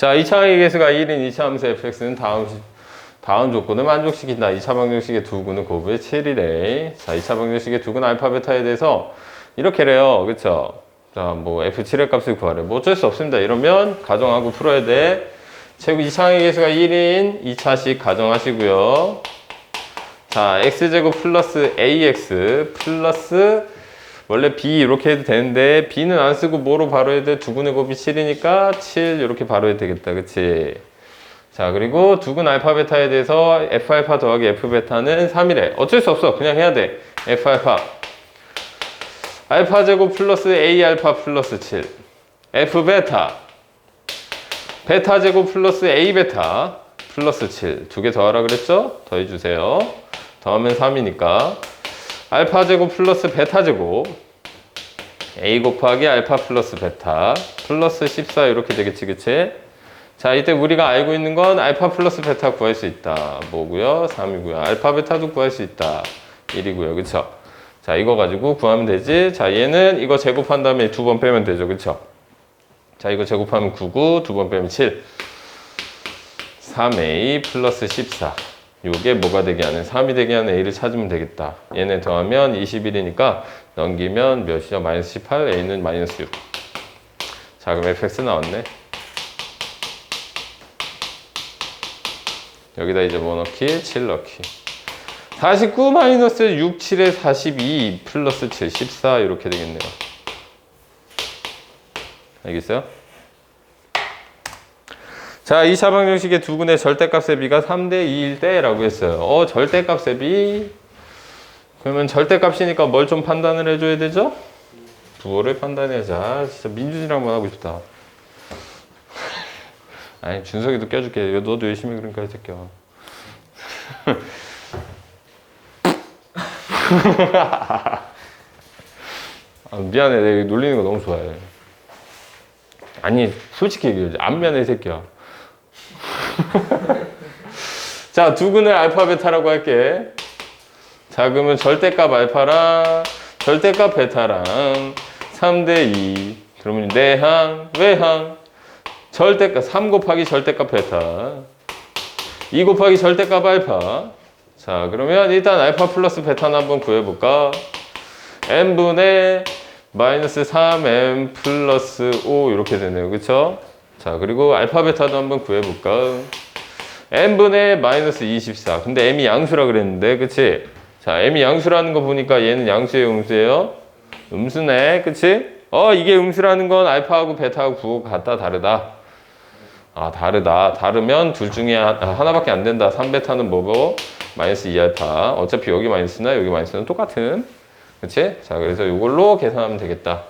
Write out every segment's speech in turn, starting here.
자, 2차항의 개수가 1인 2차 함수 fx는 다음, 시- 다음 조건을 만족시킨다. 2차 방정식의 두근은 곱의 7이래. 자, 2차 방정식의 두근 알파, 베타에 대해서 이렇게래요. 그쵸? 자, 뭐 f7의 값을 구하래. 뭐 어쩔 수 없습니다. 이러면 가정하고 풀어야 돼. 최고 2차항의 개수가 1인 2차씩 가정하시고요. 자, x제곱 플러스 ax 플러스 원래 b 이렇게 해도 되는데 b는 안 쓰고 뭐로 바로 해도 돼? 두근의 곱이 7이니까 7 이렇게 바로 해도 되겠다. 그치? 자, 그리고 두근 알파 베타에 대해서 f 알파 더하기 f 베타는 3이래. 어쩔 수 없어. 그냥 해야 돼. f 알파. 알파 제곱 플러스 a 알파 플러스 7. f 베타. 베타 제곱 플러스 a 베타 플러스 7. 두 개 더하라 그랬죠? 더해 주세요. 더하면 3이니까 알파 제곱 플러스 베타 제곱. A 곱하기 알파 플러스 베타 플러스 14 이렇게 되겠지 그치? 자 이때 우리가 알고 있는 건 알파 플러스 베타 구할 수 있다. 뭐고요? 3이고요. 알파 베타도 구할 수 있다. 1이고요. 그쵸? 자 이거 가지고 구하면 되지? 자 얘는 이거 제곱한 다음에 두 번 빼면 되죠. 그쵸? 자 이거 제곱하면 9고 두 번 빼면 7 3a 플러스 14 요게 뭐가 되게 하는 3이 되게 하는 a를 찾으면 되겠다. 얘네 더하면 21이니까 넘기면 몇이죠? 마이너스 18 a는 마이너스 6자 그럼 fx 나왔네. 여기다 이제 뭐 넣기? 7 넣기. 49 마이너스 6, 7에 42 플러스 7, 14 이렇게 되겠네요. 알겠어요? 자, 이 사방정식의 두 분의 절대값의 비가 3대 2일 때라고 했어요. 어, 절대값의 비. 그러면 절대값이니까 뭘 좀 판단을 해줘야 되죠? 부호를 판단해야지. 아, 진짜 민준이랑 한번 하고 싶다. 아니, 준석이도 껴줄게. 야, 너도 열심히 그러니까, 이 새끼야. 아, 미안해. 내가 놀리는 거 너무 좋아해. 아니, 솔직히 얘기해. 안 미안해, 이 새끼야. 자, 두근을 알파 베타라고 할게. 자, 그러면 절대값 알파랑 절대값 베타랑 3대 2. 그러면 내항, 외항, 절대값 3 곱하기 절대값 베타. 2 곱하기 절대값 알파. 자, 그러면 일단 알파 플러스 베타는 한번 구해볼까? n분의 마이너스 3m 플러스 5 이렇게 되네요. 그쵸? 자, 그리고 알파 베타도 한번 구해볼까? n분의 마이너스 24. 근데 m이 양수라 그랬는데, 그치? 자, m이 양수라는 거 보니까 얘는 양수예요, 음수예요? 음수네, 그치? 어, 이게 음수라는 건 알파하고 베타하고 구호가 같다, 다르다. 아, 다르다. 다르면 둘 중에 하- 아, 하나밖에 안 된다. 3베타는 뭐고? 마이너스 2알파. 어차피 여기 마이너스나 여기 마이너스는 똑같은. 그치? 자, 그래서 이걸로 계산하면 되겠다.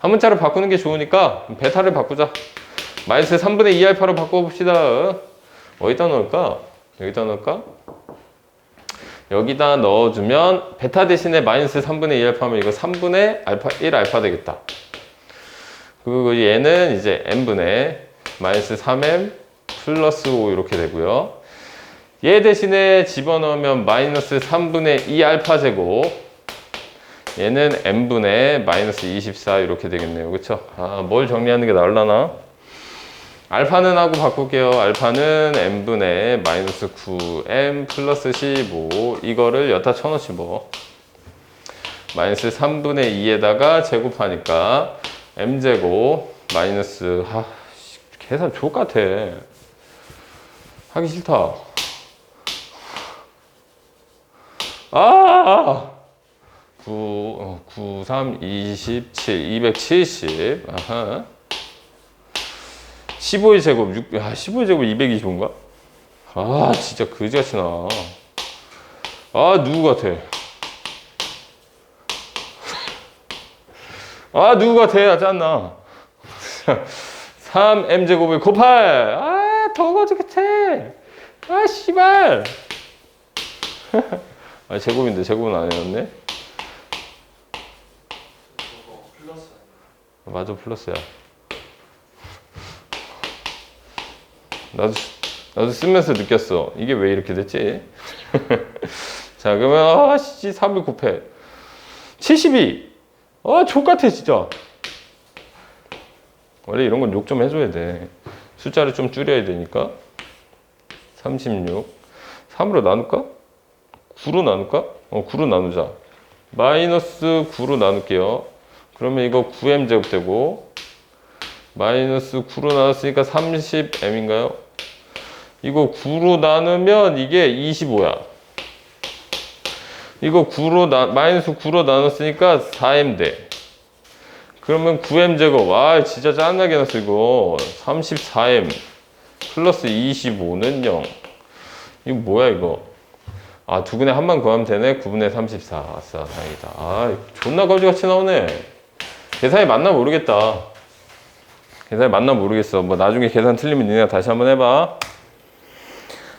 한 문자로 바꾸는 게 좋으니까 베타를 바꾸자. 마이너스 3분의 2알파로 바꿔봅시다. 어디다 넣을까? 여기다 넣을까? 여기다 넣어주면 베타 대신에 마이너스 3분의 2알파면 이거 3분의 알파 1알파 되겠다. 그리고 얘는 이제 n분의 마이너스 3m 플러스 5 이렇게 되고요. 얘 대신에 집어넣으면 마이너스 3분의 2 알파 제곱 얘는 n분의 마이너스 24 이렇게 되겠네요. 그쵸? 아, 뭘 정리하는 게 나을라나? 알파는 하고 바꿀게요. 알파는 n분의 마이너스 9m 플러스 15 이거를 여타 쳐넣지 뭐. 마이너스 3분의 2에다가 제곱하니까 m제곱 마이너스 하, 씨, 계산 족같아. 하기 싫다. 아! 9, 어, 9, 3, 27, 270. 아하. 15의 제곱, 6, 아, 15의 제곱 225인가? 아, 진짜 그지같이 나. 아, 누구 같아? 아, 누구 같아? 나 짠나. 3m제곱을 곱할! 아, 더 거지 같아! 아, 씨발! 아, 제곱인데, 제곱은? 플러스 맞아 플러스야. 나도 나도 쓰면서 느꼈어. 이게 왜 이렇게 됐지? 자 그러면 아씨 3을 곱해. 72. 아 족같아 진짜. 원래 이런 건 욕 좀 해줘야 돼. 숫자를 좀 줄여야 되니까 36 3으로 나눌까? 9로 나눌까? 어 9로 나누자 마이너스 9로 나눌게요 그러면 이거 9m 제곱 되고 마이너스 9로 나눴으니까 30m인가요? 이거 9로 나누면 이게 25야. 이거 9로 나, 마이너스 9로 나눴으니까 4m 돼 그러면 9m 제곱. 와 진짜 짜증나게 났어 이거. 34m 플러스 25는 0 이거 뭐야 이거? 아 두근에 한만 구하면 되네. 9분의 34 아싸 다행이다. 아 존나 거지같이 나오네. 계산이 맞나 모르겠다. 계산이 맞나 모르겠어. 뭐 나중에 계산 틀리면 니네가 다시 한번 해봐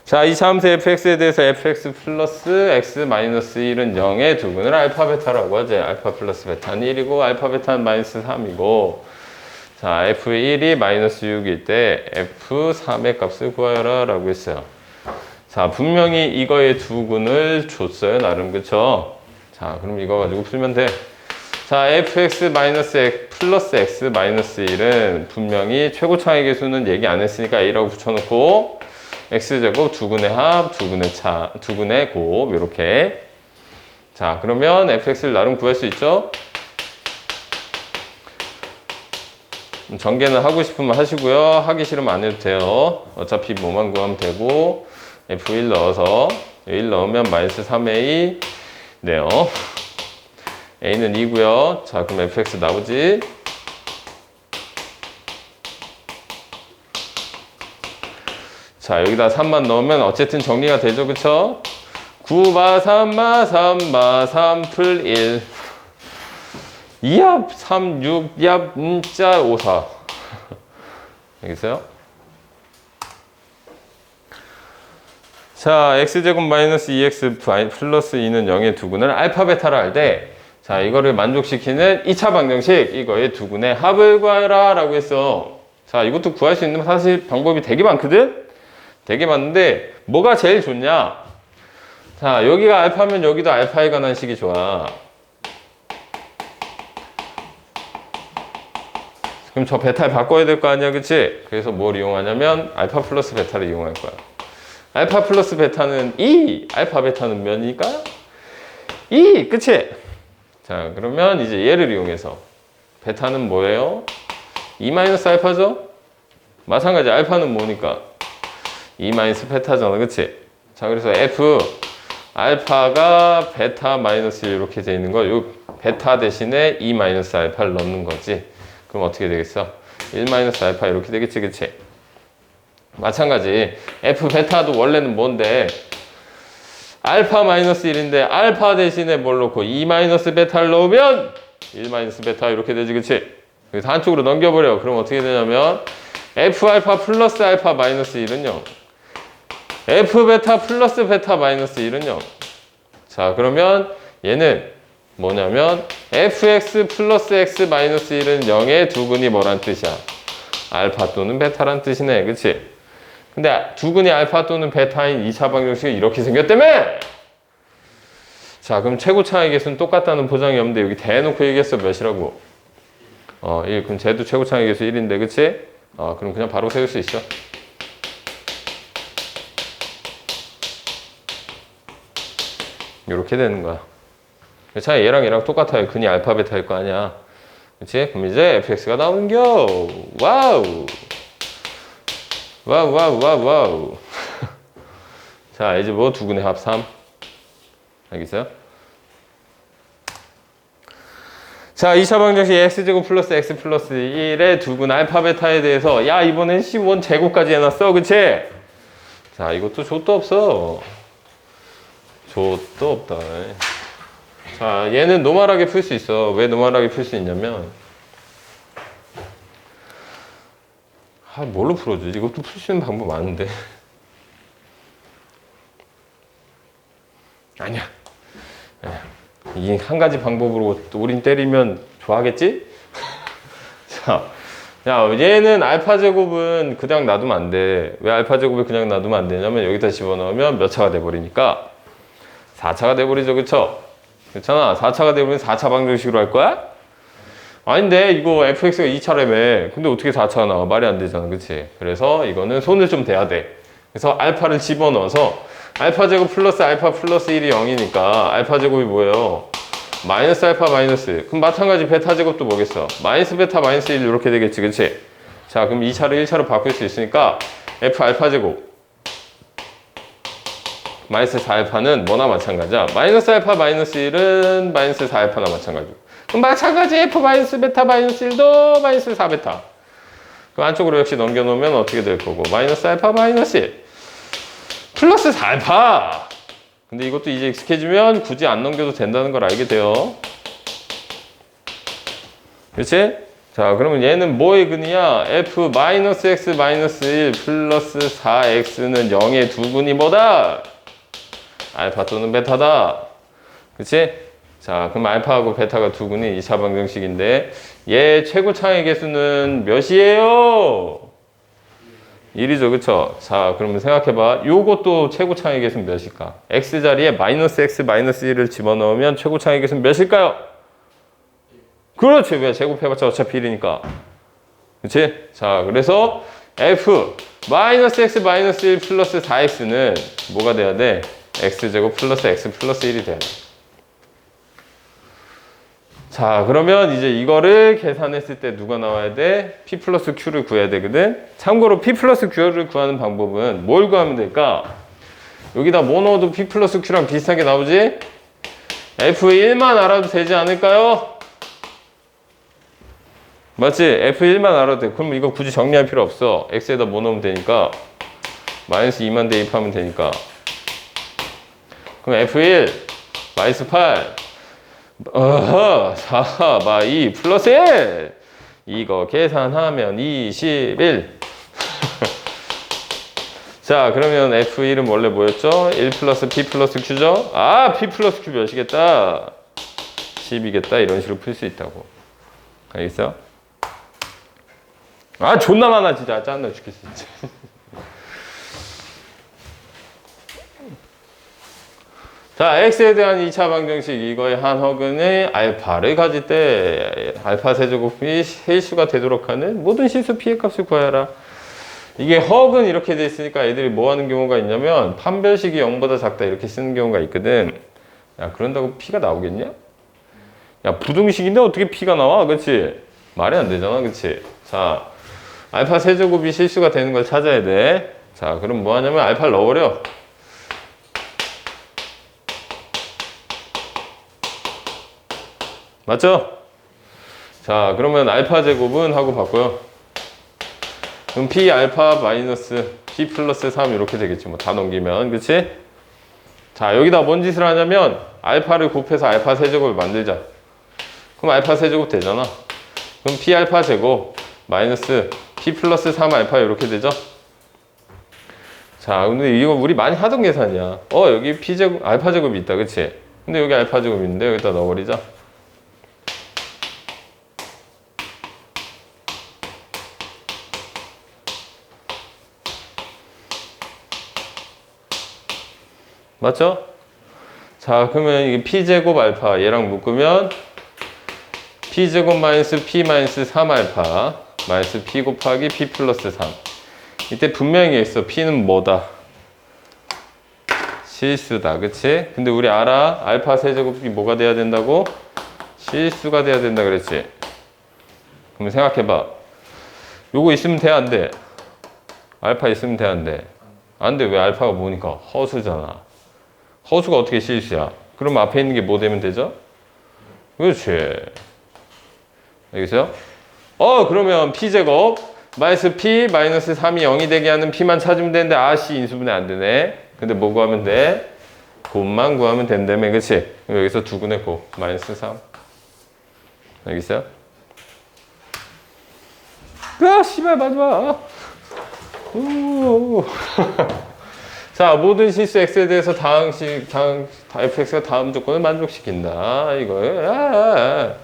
자, 이 함수 fx에 대해서 fx 플러스 x 마이너스 1은 0의 두근을 알파 베타라고 하지. 알파 플러스 베타는 1이고 알파 베타는 마이너스 3이고 자, f1이 마이너스 6일 때 f3의 값을 구하여라 라고 했어요. 자, 분명히 이거의 두근을 줬어요. 나름 그쵸? 자, 그럼 이거 가지고 풀면 돼. 자, fx 마이너스 x 플러스 x 마이너스 1은 분명히 최고차의 개수는 얘기 안 했으니까 a라고 붙여놓고 x제곱 두근의 합, 두근의 차, 두근의 곱 이렇게. 자 그러면 fx를 나름 구할 수 있죠? 전개는 하고 싶으면 하시고요. 하기 싫으면 안 해도 돼요. 어차피 뭐만 구하면 되고 f1 넣어서 1 넣으면 마이너스 3a 네요. A는 2고요. 자 그럼 fx 나오지 자 여기다 3만 넣으면 어쨌든 정리가 되죠. 그쵸? 9마 3마 3마 3풀 1 2합 3 6합 음자 5 4 알겠어요? 자 x제곱 마이너스 2x 플러스 2는 0의 두근을 알파 베타라 할 때 자 이거를 만족시키는 2차 방정식 이거의 두근의 합을 구하라 라고 했어. 자 이것도 구할 수 있는 사실 방법이 되게 많거든 되게 많은데 뭐가 제일 좋냐? 자 여기가 알파면 여기도 알파에 관한 식이 좋아. 그럼 저 베타를 바꿔야 될 거 아니야, 그치? 그래서 뭘 이용하냐면 알파 플러스 베타를 이용할 거야. 알파 플러스 베타는 2, 알파 베타는 몇이니까? 2, 그치? 자 그러면 이제 얘를 이용해서 베타는 뭐예요? 2 마이너스 알파죠? 마찬가지 알파는 뭐니까? 2 마이너스 베타잖아 그치? 자 그래서 F 알파가 베타 마이너스 이렇게 돼 있는 거요 베타 대신에 2 마이너스 알파를 넣는 거지 그럼 어떻게 되겠어? 1 마이너스 알파 이렇게 되겠지 그치? 마찬가지 F 베타도 원래는 뭔데 알파 마이너스 1인데 알파 대신에 뭘 넣고 2 마이너스 베타를 넣으면 1 마이너스 베타 이렇게 되지 그치? 그래서 한쪽으로 넘겨버려 그럼 어떻게 되냐면 F 알파 플러스 알파 마이너스 1은 0 f 베타 플러스 베타 마이너스 1은 0. 자, 그러면 얘는 뭐냐면 fx 플러스 x 마이너스 1은 0의 두근이 뭐란 뜻이야? 알파 또는 베타란 뜻이네. 그치? 근데 두근이 알파 또는 베타인 2차 방정식이 이렇게 생겼다며! 자, 그럼 최고 차의 개수는 똑같다는 보장이 없는데 여기 대놓고 얘기했어. 몇이라고? 어, 1. 그럼 쟤도 최고 차의 개수 1인데, 그치? 어, 그럼 그냥 바로 세울 수 있어. 이렇게 되는 거야. 자, 얘랑 얘랑 똑같아요. 근이 알파 베타일 거 아니야. 그치? 그럼 이제 fx가 나오는겨. 와우. 와우, 와우, 와우, 와우. 자, 이제 뭐 두근의 합 3. 알겠어요? 자, 2차 방정식 x제곱 플러스 x 플러스 1의 두근 알파 베타에 대해서 야, 이번엔 15원 제곱까지 해놨어. 그치? 자, 이것도 좆도 없어. 좆도 없다. 자, 얘는 노멀하게 풀 수 있어. 왜 노멀하게 풀 수 있냐면, 아, 뭘로 풀어주지? 이것도 풀 수 있는 방법 많은데. 아니야. 아니야. 이 한 가지 방법으로 우린 때리면 좋아하겠지? 자, 야, 얘는 알파 제곱은 그냥 놔두면 안 돼. 왜 알파 제곱을 그냥 놔두면 안 되냐면 여기다 집어넣으면 몇 차가 돼버리니까 4차가 돼버리죠. 그쵸? 그렇잖아. 4차가 돼버리면 4차 방정식으로 할 거야? 아닌데 이거 fx가 2차라며 근데 어떻게 4차가 나와 말이 안 되잖아 그치 그래서 이거는 손을 좀 대야 돼 그래서 알파를 집어넣어서 알파 제곱 플러스 알파 플러스 1이 0이니까 알파 제곱이 뭐예요 마이너스 알파 마이너스 그럼 마찬가지 베타 제곱도 뭐겠어 마이너스 베타 마이너스 1 이렇게 되겠지 그치 자 그럼 2차를 1차로 바꿀 수 있으니까 f 알파 제곱 마이너스 4알파는 뭐나 마찬가지야. 마이너스 알파 마이너스 1은 마이너스 4알파나 마찬가지고. 그럼 마찬가지 f 마이너스 베타 마이너스 1도 마이너스 4베타. 그 안쪽으로 역시 넘겨놓으면 어떻게 될 거고. 마이너스 알파 마이너스 1. 플러스 4알파. 근데 이것도 이제 익숙해지면 굳이 안 넘겨도 된다는 걸 알게 돼요. 그렇지? 자, 그러면 얘는 뭐의 근이야? f 마이너스 x 마이너스 1 플러스 4x는 0의 두 근이 뭐다? 알파 또는 베타다. 그치? 자, 그럼 알파하고 베타가 두 근이 2차 방정식인데 얘 최고 차의 개수는 몇이에요? 1이죠, 그쵸? 자, 그러면 생각해봐. 요것도 최고 차의 개수는 몇일까? x 자리에 마이너스 x 마이너스 1을 집어넣으면 최고 차의 개수는 몇일까요? 그렇지. 왜 제곱해봤자 어차피 1이니까. 그치? 자, 그래서 f 마이너스 x 마이너스 1 플러스 4x는 뭐가 돼야 돼? X제곱 플러스 x 플러스 1이 돼야 돼. 자, 그러면 이제 이거를 계산했을 때 누가 나와야 돼? p 플러스 q를 구해야 되거든? 참고로 p 플러스 q를 구하는 방법은 뭘 구하면 될까? 여기다 뭐 넣어도 p 플러스 q랑 비슷하게 나오지? f1만 알아도 되지 않을까요? 맞지? F1만 알아도 돼. 그럼 이거 굳이 정리할 필요 없어. X에다 뭐 넣으면 되니까. 마이너스 2만 대입하면 되니까. 그럼 F1, 마이너스 8, 어허, 4, 마 2, 플러스 1. 이거 계산하면 21. 자, 그러면 F1은 원래 뭐였죠? 1 플러스 P 플러스 Q죠? 아, P 플러스 Q 몇이겠다? 10이겠다. 이런 식으로 풀 수 있다고. 알겠어? 아 존나 많아 진짜 짜증나 죽겠어 진짜 자 x에 대한 2차 방정식 이거의 한 허근의 알파를 가질 때 알파 세제곱이 실수가 되도록 하는 모든 실수 피해 값을 구하여라 이게 허근 이렇게 돼 있으니까 애들이 뭐 하는 경우가 있냐면 판별식이 0보다 작다 이렇게 쓰는 경우가 있거든 야 그런다고 피가 나오겠냐? 야 부등식인데 어떻게 피가 나와 그치? 말이 안 되잖아 그치? 자 알파 세제곱이 실수가 되는 걸 찾아야 돼. 자, 그럼 뭐 하냐면 알파를 넣어버려. 맞죠? 자, 그러면 알파 제곱은 하고 바꿔요. 그럼 p 알파 마이너스 p 플러스 3 이렇게 되겠지. 뭐 다 넘기면. 그치? 자, 여기다 뭔 짓을 하냐면 알파를 곱해서 알파 세제곱을 만들자. 그럼 알파 세제곱 되잖아. 그럼 p 알파 제곱 마이너스 p 플러스 3 알파 이렇게 되죠? 자, 근데 이거 우리 많이 하던 계산이야. 어, 여기 p 제곱, 알파 제곱이 있다, 그치? 근데 여기 알파 제곱이 있는데 여기다 넣어버리자. 맞죠? 자, 그러면 이게 p 제곱 알파 얘랑 묶으면 p 제곱 마이너스 p 마이너스 3 알파 마이너스 p 곱하기 p 플러스 3 이때 분명히 있어 p는 뭐다 실수다 그치? 근데 우리 알아 알파 세제곱이 뭐가 돼야 된다고? 실수가 돼야 된다 그랬지 그럼 생각해봐 요거 있으면 돼 안 돼? 알파 있으면 돼 안 돼? 안 돼 왜 알파가 뭐니까 허수잖아 허수가 어떻게 실수야 그럼 앞에 있는 게 뭐 되면 되죠? 그렇지 알겠어요? 어 그러면 p제곱 마이너스 p 마이너스 3이 0이 되게 하는 p만 찾으면 되는데 아씨 인수분해 안 되네 근데 뭐 구하면 돼? 곱만 구하면 된다며 그치? 여기서 두근의 곱 마이너스 3 알겠어요? 아 씨발 마지막 오. 자 모든 실수 x에 대해서 다항식 다항 fx가 다음 조건을 만족시킨다 이거 야.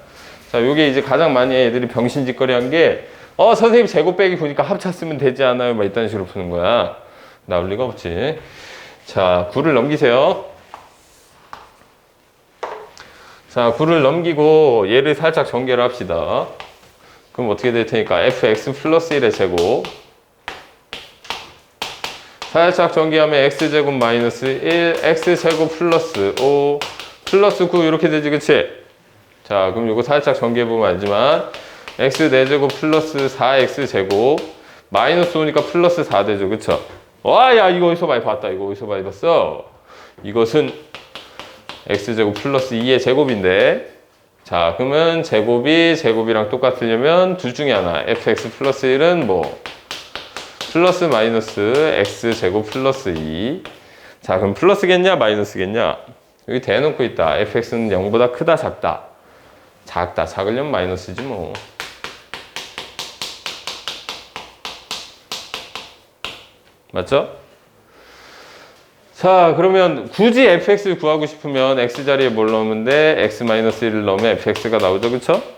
자, 요게 이제 가장 많이 애들이 병신짓거리 한 게, 어, 선생님 제곱 빼기 보니까 합차 쓰면 되지 않아요? 막 이딴 식으로 푸는 거야. 나올 리가 없지. 자, 9를 넘기세요. 자, 9를 넘기고 얘를 살짝 전개를 합시다. 그럼 어떻게 될 테니까 fx 플러스 1의 제곱 살짝 전개하면 x제곱 마이너스 1 x제곱 플러스 5 플러스 9 이렇게 되지 그치? 자 그럼 이거 살짝 전개해보면 알지만 x 4제곱 플러스 4x제곱 마이너스 5니까 플러스 4 되죠 그쵸? 와야 이거 어디서 많이 봤다 이거 어디서 많이 봤어? 이것은 x제곱 플러스 2의 제곱인데 자 그러면 제곱이 제곱이랑 똑같으려면 둘 중에 하나 fx 플러스 1은 뭐 플러스 마이너스 x 제곱 플러스 2. 자, 그럼 플러스겠냐, 마이너스겠냐? 여기 대놓고 있다. fx는 0보다 크다, 작다. 작다. 작으려면 마이너스지 뭐. 맞죠? 자, 그러면 굳이 fx를 구하고 싶으면 x 자리에 뭘 넣으면 돼? x 마이너스 1을 넣으면 fx가 나오죠, 그쵸?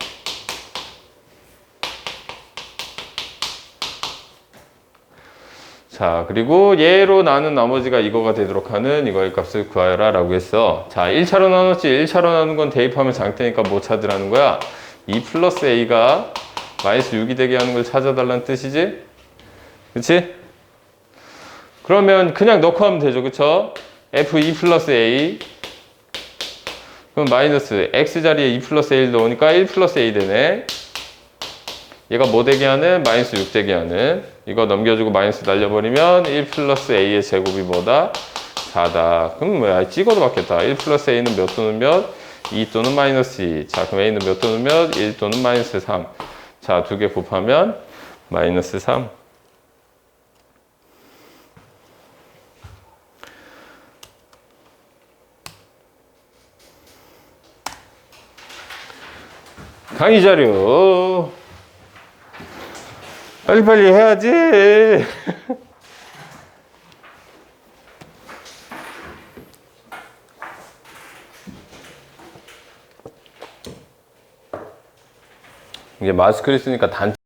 자, 그리고 얘로 나눈 나머지가 이거가 되도록 하는 이거의 값을 구하여라 라고 했어. 자, 1차로 나눴지. 1차로 나눈 건 대입하면 장대니까 못 찾으라는 거야. 2 플러스 a가 마이너스 6이 되게 하는 걸 찾아달라는 뜻이지? 그치? 그러면 그냥 넣고 하면 되죠. 그쵸? f2 플러스 a 그럼 마이너스 x 자리에 2 플러스 a를 넣으니까 1 플러스 a 되네. 얘가 뭐 되게 하는? 마이너스 6 되게 하는. 이거 넘겨주고 마이너스 날려버리면 1 플러스 a의 제곱이 뭐다? 4다. 그럼 뭐야? 찍어도 받겠다. 1 플러스 a는 몇 또는 몇? 2 또는 마이너스 2. 자, 그럼 a는 몇 또는 몇? 1 또는 마이너스 3. 자, 두 개 곱하면 마이너스 3. 강의 자료. 빨리빨리 해야지. 이게 마스크를 쓰니까 단